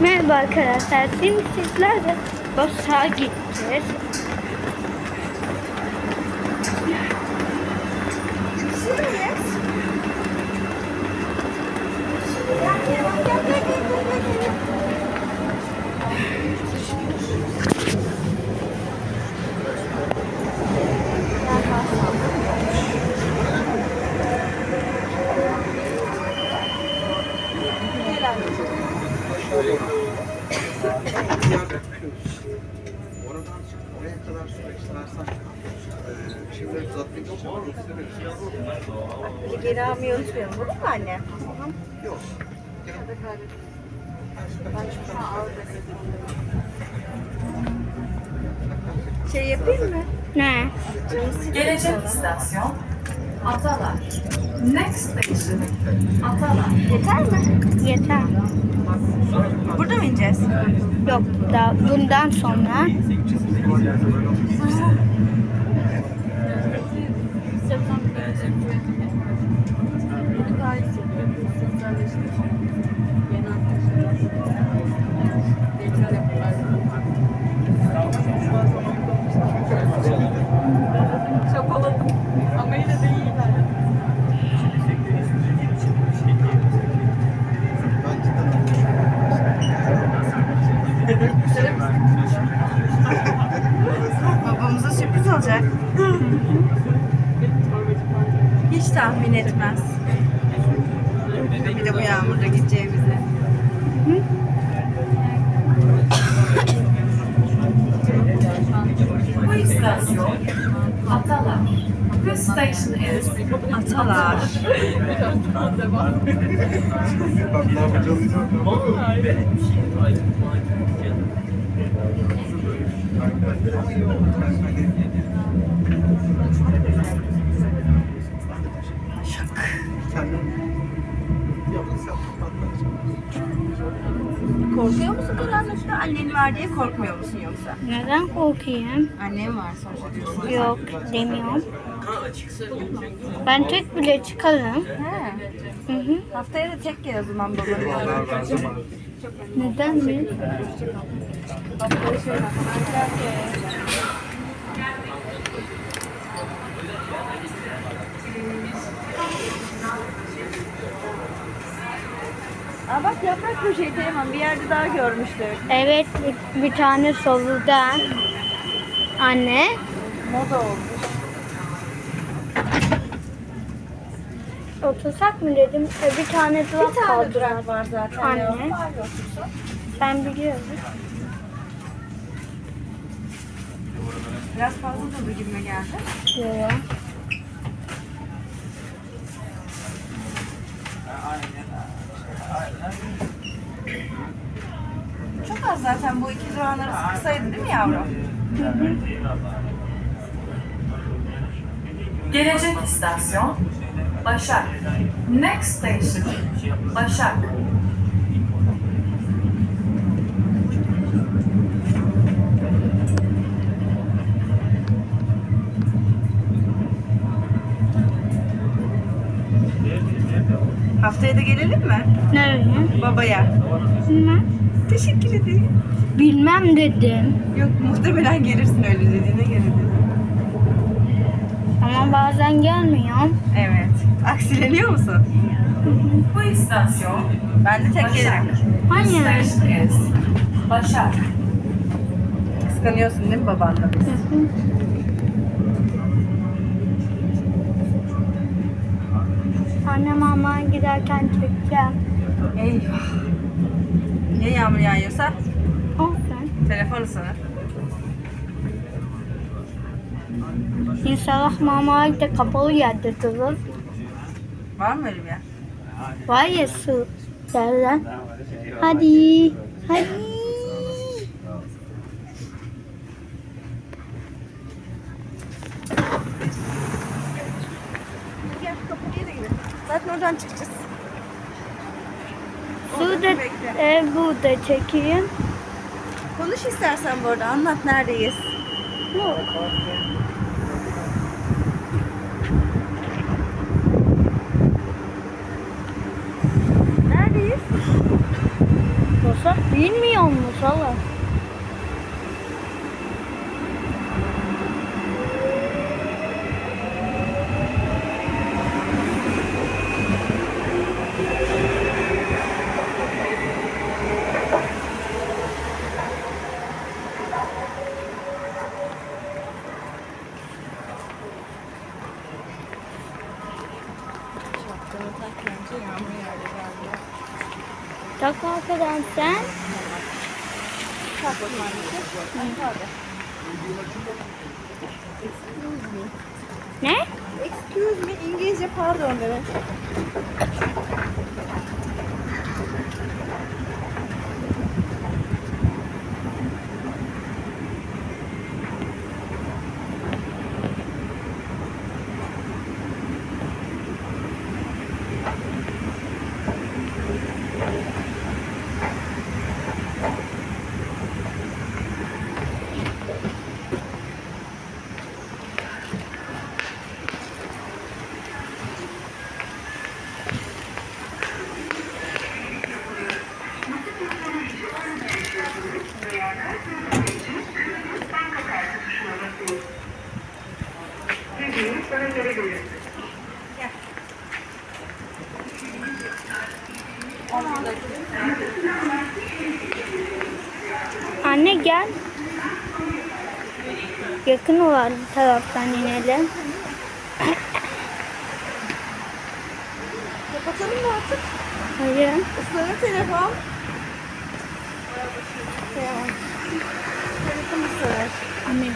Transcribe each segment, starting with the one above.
Merhaba arkadaşlar. Şimdi sizlerle Başak'a gideceğiz. Oradan oraya kadar süre istersen eee, şimdi uzatmak için gösteririz. Geri almayı unutmayalım. Olur mu anne? Yok. Şey yapayım mı? Ne? Gelecek istasyon Atalar. Next station. Yeter mi? Yeter. Burada mı ineceğiz? Yok da bundan sonra Çapaladım. Ama yine de tahmin etmez. Bir de bu yağmurda gideceğimizi. Bu istasyon Atalar. This station is Atalar. Korkuyor musun karanlıkta? Annen var diye korkmuyor musun yoksa? neden korkayım? Annem var sonuçta diyorsun. Yok demiyorum. Ben tek bile çıkarım. He. Hı hı. Haftaya da tek gel o zaman babanın yanına. Neden mi? Haftaya şöyle Aa bak yaprak köşeyi Teğmen bir yerde daha görmüştük. Evet bir, bir tane solda. Anne. Moda olmuş. Otursak mı dedim. E, bir tane durak Bir tane kaldı. durak var zaten. Anne. ya. Ben biliyorum. Biraz fazla durdu gibime geldi. Yok. Çok az zaten bu iki durağın arası kısaydı değil mi yavrum? Gelecek istasyon Başak. Next station Başak. Haftaya da gelelim mi? Nereye? Babaya. Bilmem. Teşekkür ederim. Bilmem dedim. Yok muhtemelen gelirsin öyle dediğine göre dedim. Ama bazen gelmiyorum. Evet. Aksileniyor musun? Bu istasyon Ben de tek Başak. gelirim. Hani? Station is Başak. Kıskanıyorsun değil mi babanla biz? Annem ama giderken çekeceğim. Eyvah. Ya yağmur yağıyorsa? Olsun. Telefon ısınır. İnşallah mama da kapalı yerde durur. Var mı öyle bir yer? Var ya su derler. Hadi. Hadi. Gel kapıya da gidelim. Oradan çıkacağız. Burada bekle. e, burada çekeyim. Konuş istersen bu arada. Anlat neredeyiz? Yok. Neredeyiz? Bak bilmiyor mu salak? Tak arkadan sen. Tak bakayım anneciğim. Hadi. Ne? Excuse me, İngilizce pardon demek. Anne gel. Yakın olan taraftan inelim. Kapatalım mı artık? Hayır. Islanır telefon. Anne.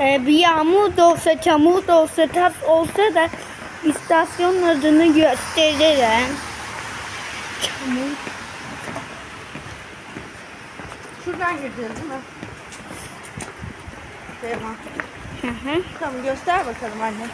Ee, bir yağmur da olsa, çamur da olsa, tas olsa da istasyon adını gösteririm. Çamur. Şuradan gireceğiz değil mi? Tamam. Hı hı. Tamam göster bakalım anne.